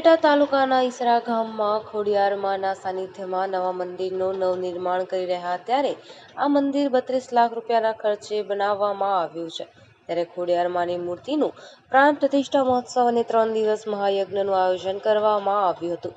ઉપલેટા તાલુકાના ઈસરા ગામમાં ખોડિયારમાંના સાનિધ્યમાં નવા મંદિરનું નવનિર્માણ કરી રહ્યા ત્યારે આ મંદિર બત્રીસ લાખ રૂપિયાના ખર્ચે બનાવવામાં આવ્યું છે. ત્યારે ખોડિયારમાંની મૂર્તિનું પ્રાણ પ્રતિષ્ઠા મહોત્સવ અને ત્રણ દિવસ મહાયજ્ઞનું આયોજન કરવામાં આવ્યું હતું.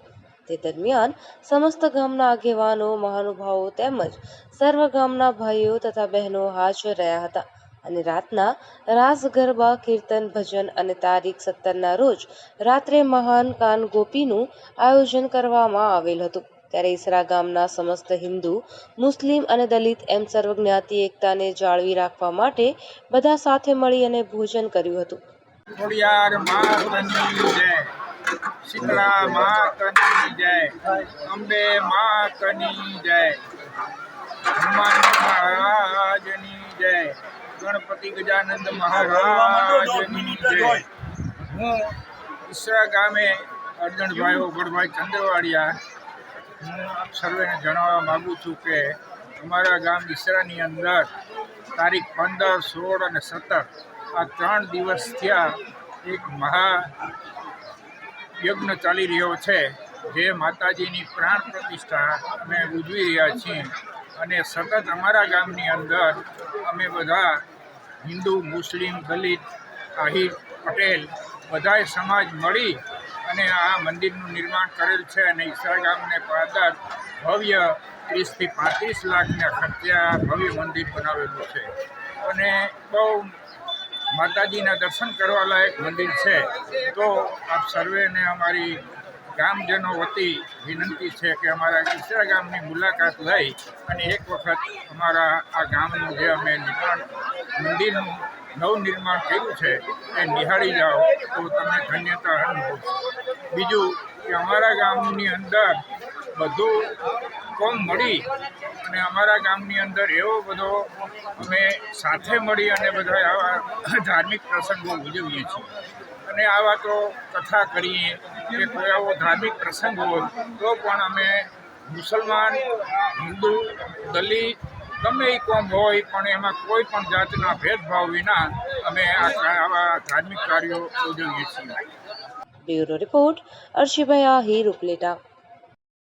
તે દરમિયાન સમસ્ત ગામના આગેવાનો, મહાનુભાવો તેમજ સર્વ ગામના ભાઈઓ તથા બહેનો હાજર રહ્યા હતા. અને રાતના રાસ, ગરબા, કીર્તન, ભજન અને તારીખ સત્તરના રોજ રાત્રે મહાન કાન ગોપીનું આયોજન કરવામાં આવેલ હતું. ત્યારે ઈસરા ગામના સમસ્ત હિન્દુ, મુસ્લિમ અને દલિત એમ સર્વ જ્ઞાતિ એકતાને જાળવી રાખવા માટે બધા સાથે મળી અને ભોજન કર્યું હતું. જય. ગણપતિ ગજાનંદ મહારાજની જય હું ઈસરા ગામે અર્જણભાઈ ઓગણભાઈ ચંદ્રવાડિયા. હું આપ સર્વેને જણાવવા માગું છું કે અમારા ગામ ઈસરાની અંદર તારીખ પંદર સોળ અને સત્તર આ ત્રણ દિવસ થયા એક મહા યજ્ઞ ચાલી રહ્યો છે જે માતાજીની પ્રાણ પ્રતિષ્ઠા અમે ઉજવી રહ્યા છીએ. અને સતત અમારા ગામની અંદર અમે બધા હિન્દુ, મુસ્લિમ, દલિત આહિર પટેલ બધાય સમાજ મળી અને આ મંદિરનું નિર્માણ કરેલ છે અને ઈસરા ગામને પાદર ભવ્ય ત્રીસથી પાંત્રીસ લાખના આ ભવ્ય મંદિર બનાવેલું છે. અને બહુ માતાજીના દર્શન કરવા લાયક મંદિર છે. તો આપ સર્વેને અમારી ગામજનો વતી વિનંતી છે કે અમારા ઈસરા ગામની મુલાકાત લઈ અને એક વખત અમારા આ ગામનું જે અમે નિર્માણ મંદિરનું નવનિર્માણ કર્યું છે, એ નિહાળી જાઓ તો તમને ધન્યતા અનુભવશો. બીજું કે અમારા ગામની અંદર બધું કોમ મળી અને અમારા ગામની અંદર એવો બધો અમે સાથે મળી અને બધા આવા ધાર્મિક પ્રસંગો ઉજવીએ છીએ. અને આવા તો કથા કરીએ કે કોઈ આવો ધાર્મિક પ્રસંગ હોય તો પણ અમે મુસલમાન, હિન્દુ, દલિત ગમે એ કોમ હોય, પણ એમાં કોઈ પણ જાતના ભેદભાવ વિના અમે આવા ધાર્મિક કાર્યો ઉજવીએ છીએ. બ્યુરો રિપોર્ટ અર્શિભાઈ આહિર ઉપલેટા.